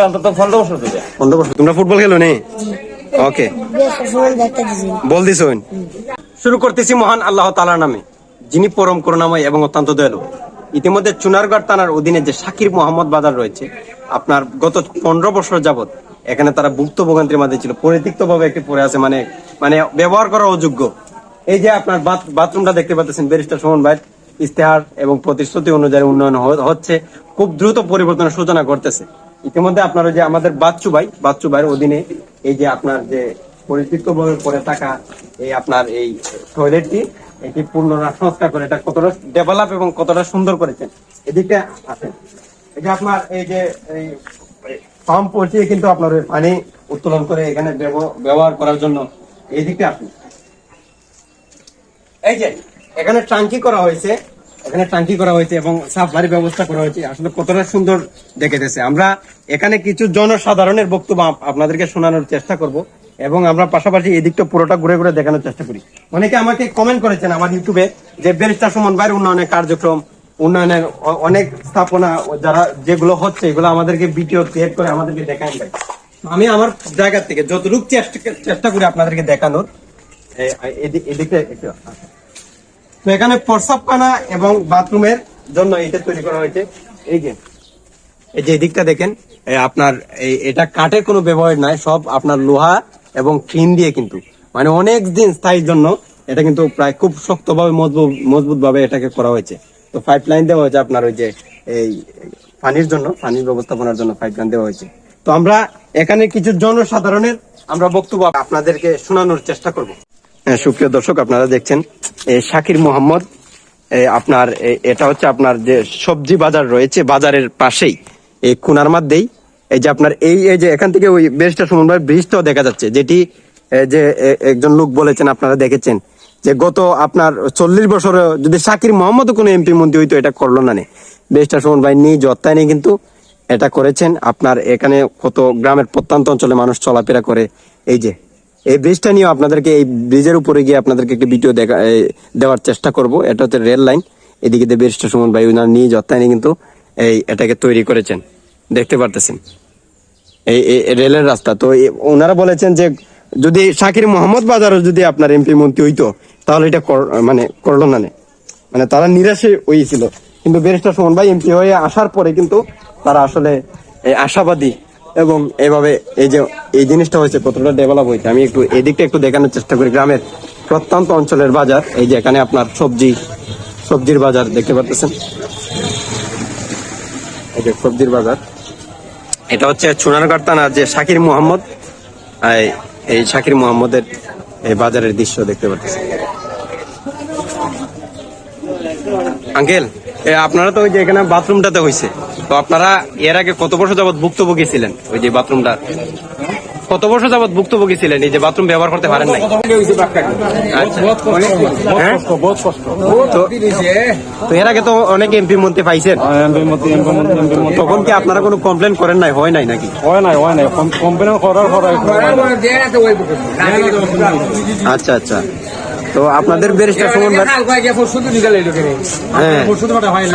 অন্তত পনেরো বছর থেকে তোমরা ফুটবল খেলো নে? ওকে। বল দিছ। শুরু করতেছি মহান আল্লাহ তালার নামে যিনি পরম করুণাময় এবং অত্যন্ত দয়ালু। ইতিমধ্যে চুনারগড় থানার অধীনে যে শাকির মোহাম্মদ বাজার রয়েছে আপনার গত পনেরো বছর যাবত এখানে তারা ভুক্ত ভোগান্তির মাঝে ছিল। পরিতিক্ত ভাবে একটি পড়ে আছে মানে মানে ব্যবহার করা অযোগ্য। এই যে আপনার বাথ- বাথরুমটা দেখতে পাচ্ছেন, ব্যারিস্টার সুমন ভাই ইস্তেহার এবং প্রতিশ্রুতি অনুযায়ী উন্নয়ন হচ্ছে, খুব দ্রুত পরিবর্তনের সূচনা করতেছে ইতিমধ্যে আপনার যে আমাদের বাচ্চু ভাই, বাচ্চু ভাইয়ের অধীনে এই যে আপনার যে পরিচিত ভাবে থাকা এই আপনার এই টয়লেটটি এটি পূর্ণ সংস্কার করে এটা কতটা ডেভেলপ এবং কতটা সুন্দর করেছেন এদিকটা আছেন এই যে আপনার এই যে এই পাম্প পৌঁছিয়ে কিন্তু আপনার পানি উত্তোলন করে এখানে ব্যবহার করার জন্য এই দিকটা আপনি এই যে, এখানে টাঙ্কি করা হয়েছে, এখানে টাঙ্কি করা হয়েছে এবং সাফারি ব্যবস্থা করা হয়েছে। আসলে কতটা সুন্দর দেখেতেছে। আমরা এখানে কিছু জনসাধারণের বক্তব্য আপনাদেরকে শোনানোর চেষ্টা করব এবং আমরা পাশাপাশি এদিকটা পুরোটা ঘুরে ঘুরে দেখানোর চেষ্টা করি। অনেকে আমাকে কমেন্ট করেছেন আমার ইউটিউবে যে বেরিস্টার উন্নয়নের কার্যক্রম, উন্নয়নের অনেক স্থাপনা যারা যেগুলো হচ্ছে, এগুলো আমাদেরকে ভিডিও ক্রিয়েট করে আমাদেরকে দেখান আমি আমার জায়গা থেকে যতটুকু চেষ্টা চেষ্টা করি আপনাদেরকে দেখানোর এদিকে একটু। তো এখানে প্রস্রাবখানা এবং বাথরুমের জন্য এটা তৈরি করা হয়েছে। এই যে এই যে এদিকটা দেখেন আপনার এই, এটা কাঠের কোনো ব্যবহার নাই, সব আপনার লোহা এবং টিন দিয়ে কিন্তু। মানে অনেক দিন স্থায়ীর জন্য এটা কিন্তু প্রায় খুব শক্তভাবে মজবুত মজবুত ভাবে এটাকে করা হয়েছে। তো পাইপ লাইন দেওয়া হয়েছে আপনার ওই যে এই পানির জন্য, পানির ব্যবস্থাপনার জন্য পাইপ লাইন দেওয়া হয়েছে। তো আমরা এখানে কিছু জনসাধারণের আমরা বক্তব্য আপনাদেরকে শোনানোর চেষ্টা করব। সুপ্রিয় দর্শক, আপনারা দেখছেন শাকির মোহাম্মদ আপনার এটা হচ্ছে আপনার যে সবজি বাজার রয়েছে, বাজারের পাশেই এই কোনার মধ্যেই এই যে আপনার, এই এই যে এখান থেকে ওই ব্রিজটা সমন্বয় ব্রিজটাও দেখা যাচ্ছে, যেটি যে একজন লোক বলেছেন, আপনারা দেখেছেন, যে গত আপনার চল্লিশ বছরে যদি শাকির মোহাম্মদ কোনো এমপি মন্ত্রী হইতো, এটা করল না নে। ব্রিজটা সমন ভাই নিজ অত্যায়নে কিন্তু এটা করেছেন, আপনার এখানে কত গ্রামের প্রত্যন্ত অঞ্চলে মানুষ চলাফেরা করে, এই যে এই ব্রিজটা নিয়ে আপনাদেরকে এই ব্রিজের উপরে গিয়ে আপনাদেরকে একটি ভিডিও দেখা দেওয়ার চেষ্টা করব। এটা হচ্ছে রেল লাইন এদিকে দিয়ে ব্রিজটা সুমন ভাই ওনার নিয়ে যত্তায়নি কিন্তু এই এটাকে তৈরি করেছেন। দেখতে পারতেছেন? এই রেলের রাস্তা। তো ওনারা বলেছেন যে যদি শাকির মোহাম্মদ বাজারও যদি আপনার এমপি মন্ত্রী হইতো, তাহলে এটা মানে করল না। মানে তারা নিরাশে হয়েছিল কিন্তু ব্যারিস্টার সুমন ভাই এমপি হয়ে আসার পরে কিন্তু তারা আসলে আশাবাদী এবং এভাবে এই যে, এই জিনিসটা হয়েছে, কতটা ডেভেলপ হয়েছে, আমি একটু এদিকটা একটু দেখানোর চেষ্টা করি। গ্রামের প্রত্যন্ত অঞ্চলের বাজার, এই যে এখানে আপনার সবজি, সবজির বাজার দেখতে পাচ্ছেন এই যে সবজির বাজার। এটা হচ্ছে সোনারগাঁও থানার যে শাকির মোহাম্মদ। এই- শাকির মোহাম্মদের এই বাজারের দৃশ্য দেখতে পাচ্ছেন আঙ্কেল আপনারা তো ওই যে এখানে বাথরুমটাতে হয়েছে তো আপনারা এর আগে কত বছর যাবত ভুক্তভোগী ছিলেন ওই যে বাথরুমটা? কত বছর যাবত ভুক্তভোগী ছিলেন এই যে বাথরুম ব্যবহার করতে পারেন নাই? আচ্ছা। হ্যাঁ? তো এর আগে তো অনেক এমপি মন্ত্রী পাইছেন। মধ্যে তখন কি আপনারা কোনো কমপ্লেন করেন নাই? হয় নাই নাকি? হয় নাই হয় নাই। কম্পেন করার আচ্ছা আচ্ছা। তো আপনাদের ব্যারিস্টার সুমন ভাই শুধু নিকালে লোকের হ্যাঁ। হয়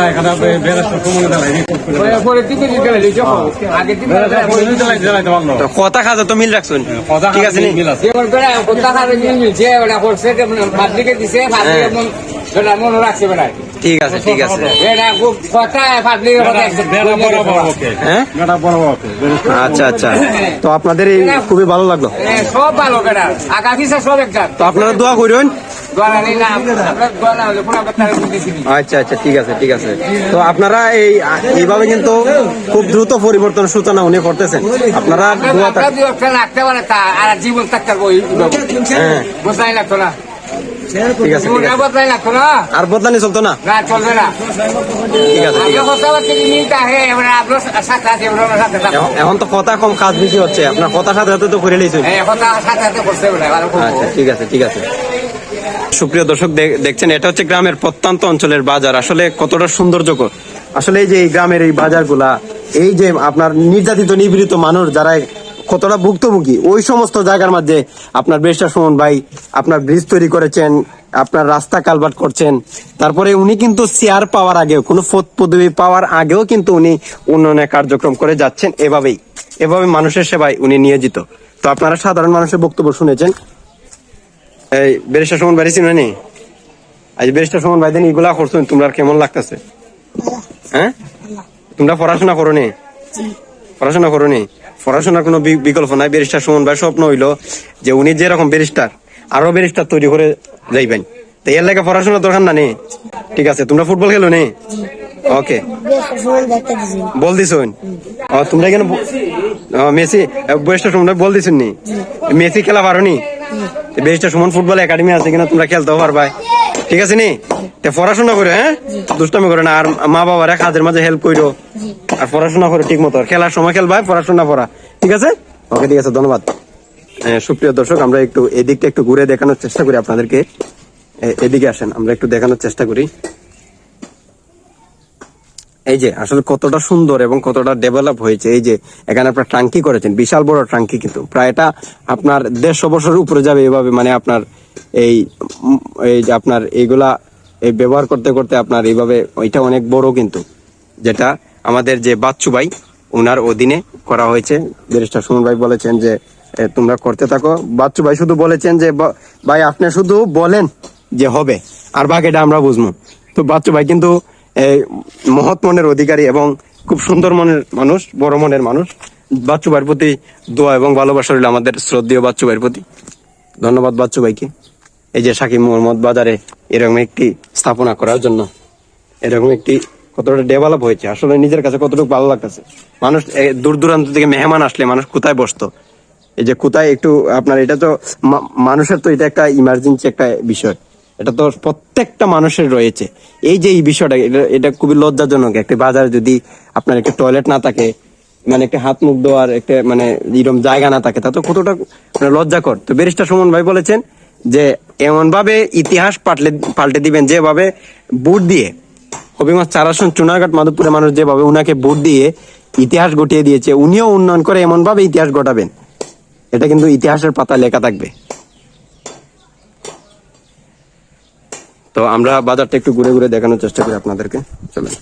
কথা খাজা তো মিল রাখছেন? ঠিক আছে বেড়া ঠিক আছে ঠিক হ্যাঁ? আচ্ছা আচ্ছা। তো আপনাদের এই খুবই ভালো লাগল। সব ভালো একটা তো আপনারা দোয়া করুন আচ্ছা আচ্ছা ঠিক আছে ঠিক আছে। তো আপনারা এই এইভাবে কিন্তু খুব দ্রুত পরিবর্তন সূচনা উনি করতেছেন। আপনারা জীবন থাকতে হ্যাঁ। না ঠিক আছে আর বদলানি চলতো না? চলবে ঠিক আছে এখন- তো কথা কম কাজ বেশি হচ্ছে। আপনার কথা সাথে সাথে তো করে ভালো করব। আচ্ছা ঠিক আছে ঠিক আছে। সুপ্রিয় দর্শক দেখছেন, এটা হচ্ছে গ্রামের প্রত্যন্ত অঞ্চলের বাজার। আসলে কতটা সৌন্দর্যকর আসলে এই যে এই গ্রামের এই বাজারগুলা, এই যে আপনার নির্যাতিত, নিপীড়িত মানুষ যারা কতটা ভুক্তভোগী, ওই সমস্ত জায়গার মধ্যে আপনার ব্রিজটা সুমন ভাই আপনার ব্রিজ তৈরি করেছেন, আপনার রাস্তা কালভার্ট করছেন। তারপরে উনি কিন্তু চেয়ার পাওয়ার আগেও, কোনো পদ পদবি পাওয়ার আগেও কিন্তু উনি উন্নয়নের কার্যক্রম করে যাচ্ছেন। এভাবেই, এভাবে মানুষের সেবায় উনি নিয়োজিত। তো আপনারা সাধারণ মানুষের বক্তব্য শুনেছেন। এই বেরিস্টার সুমন বাড়ি ছিল নি? আজ বেরিস্টার সুমন ভাই দিন এগুলা করছ তোমরা কেমন লাগতেছে? হ্যাঁ? তোমরা পড়াশোনা করো নি? পড়াশোনা করো নি? পড়াশোনার কোনো বিকল্প নাই ব্যারিস্টার সুমন ভাই স্বপ্ন হইল যে উনি যেরকম ব্যারিস্টার আরও ব্যারিস্টার তৈরি করে যাইবেন। তো এর লাগে পড়াশোনা দরকার না নি? ঠিক আছে তোমরা ফুটবল খেলো নি? ওকে। বল দিছ তোমরা ও, মেসি বয়সটা তোমরা বল দিছ নি? মেসি খেলা পারো নি? বেশটা সুমন ফুটবল একাডেমি আছে কিনা তোমরা খেলতেও পারবা ঠিক আছে নি? তে পড়াশোনা করে হ্যাঁ? দুষ্টামি করে না আর মা বাবার কাজের মাঝে হেল্প করো আর পড়াশোনা করো ঠিক মতো খেলার সময় খেলবা পড়াশোনা করা ঠিক আছে? ওকে ঠিক আছে ধন্যবাদ। সুপ্রিয় দর্শক আমরা একটু এদিকটা একটু ঘুরে দেখানোর চেষ্টা করি আপনাদেরকে। এদিকে আসেন আমরা একটু দেখানোর চেষ্টা করি। এই যে, আসলে কতটা সুন্দর এবং কতটা ডেভেলপ হয়েছে। এই যে, এখানে আপনার ট্রাঙ্কি করেছেন, বিশাল বড় ট্রাঙ্কি কিন্তু। প্রায় এটা আপনার দেড়শো বছরের উপরে যাবে এভাবে মানে আপনার এই এই যে আপনার এইগুলা, এই ব্যবহার করতে করতে আপনার এইভাবে ওইটা অনেক বড় কিন্তু। যেটা আমাদের যে বাচ্চু ভাই ওনার অধীনে করা হয়েছে। ব্যারিস্টার সুমন ভাই বলেছেন যে তোমরা করতে থাকো। বাচ্চু ভাই শুধু বলেছেন যে ভাই, আপনি শুধু বলেন যে হবে, আর বাকিটা আমরা বুঝব। তো বাচ্চু ভাই কিন্তু মহৎ মনের অধিকারী এবং খুব সুন্দর মনের মানুষ, বড় মনের মানুষ। বাচ্চু ভাইয়ের প্রতি দোয়া এবং ভালোবাসা রইল আমাদের শ্রদ্ধেয় বাচ্চু ভাইয়ের প্রতি। ধন্যবাদ বাচ্চু ভাইকে। এই যে সাকিব মোহাম্মদ বাজারে এরকম একটি স্থাপনা করার জন্য এরকম একটি কতটা ডেভেলপ হয়েছে, আসলে নিজের কাছে কতটুকু ভালো লাগতেছে। মানুষ দূর দূরান্ত থেকে মেহমান আসলে মানুষ কোথায় বসতো? এই যে কোথায় একটু আপনার, এটা তো মানুষের তো এটা একটা ইমার্জেন্সি একটা বিষয়। এটা তো প্রত্যেকটা মানুষের রয়েছে। এই যে এই বিষয়টা, এটা- এটা খুবই লজ্জাজনক। একটা বাজারে যদি আপনার একটা টয়লেট না থাকে মানে একটা হাত মুখ দেওয়ার একটা মানে এরকম জায়গা না থাকে, তা তো কতটা মানে লজ্জাকর। তো ব্যারিস্টার সুমন ভাই বলেছেন যে এমন ভাবে ইতিহাস পাল্টে পাল্টে দিবেন যেভাবে বুট দিয়ে। হবিগঞ্জ চারাসন, চুনারঘাট, মাধবপুরের মানুষ যেভাবে উনাকে বুট দিয়ে ইতিহাস ঘটিয়ে দিয়েছে, উনিও উন্নয়ন করে এমন ভাবে ইতিহাস ঘটাবেন এটা কিন্তু ইতিহাসের পাতা লেখা থাকবে। তো আমরা বাজারটা একটু ঘুরে ঘুরে দেখানোর চেষ্টা করি আপনাদেরকে। চলেন।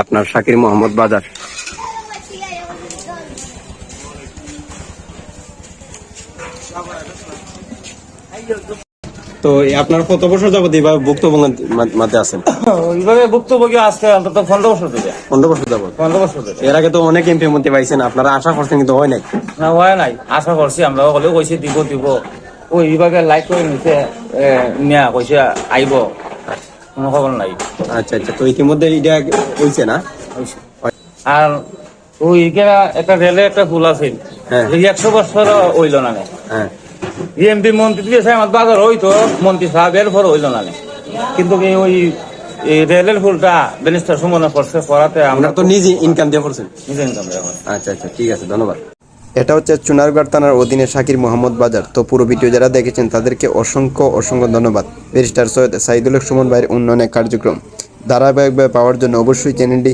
আপনার শাকির মোহাম্মদ বাজার। তো আপনার কত বছর যাবত এইভাবে ভুক্তভোগী মাঝে আছেন? ওইভাবে ভুক্তভোগী আজকে অন্তত পনেরো বছর ধরে। পনেরো বছর যাবত? পনেরো বছর ধরে। এর আগে তো অনেক এমপি মধ্যে পাইছেন আপনারা আশা করছেন কিন্তু হয় নাই? না হয় নাই। আশা করছি আমরা হলেও কইছে দিব দিব। ওই বিভাগে লাইক করে এ, নিয়া কইছে আইব কোনো খবর নাই। আচ্ছা আচ্ছা তো ইতিমধ্যে এটা হয়েছে না? আর ওই একটা রেলে একটা ফুল আছে হ্যাঁ। একশো বছর হইল না হ্যাঁ। এমপি মন্ত্রী দিয়েছে আমার বাজার হইতো মন্ত্রী সাহেব এর পর হইল না কিন্তু ওই রেলের ফুলটা সুমনে করছে করাতে আমরা তো নিজে ইনকাম দিয়ে করছেন? নিজে ইনকাম এখন আচ্ছা আচ্ছা ঠিক আছে ধন্যবাদ। এটা হচ্ছে চুনারগড় থানার অধীনে শাকির মোহাম্মদ বাজার। তো পুরো ভিডিও যারা দেখেছেন তাদেরকে অসংখ্য অসংখ্য ধন্যবাদ। ব্যারিস্টার সৈয়দ সাইদুল সুমন ভাইয়ের উন্নয়নের কার্যক্রম। ধারাবাহিকভাবে পাওয়ার জন্য অবশ্যই চ্যানেলটি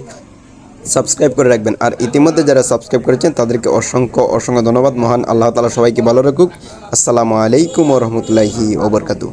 সাবস্ক্রাইব করে রাখবেন। আর ইতিমধ্যে যারা সাবস্ক্রাইব করেছেন, তাদেরকে অসংখ্য অসংখ্য ধন্যবাদ। মহান আল্লাহ তালা সবাইকে ভালো রাখুক। আসসালামু আলাইকুম রহমতুল্লাহি ওবরকাতু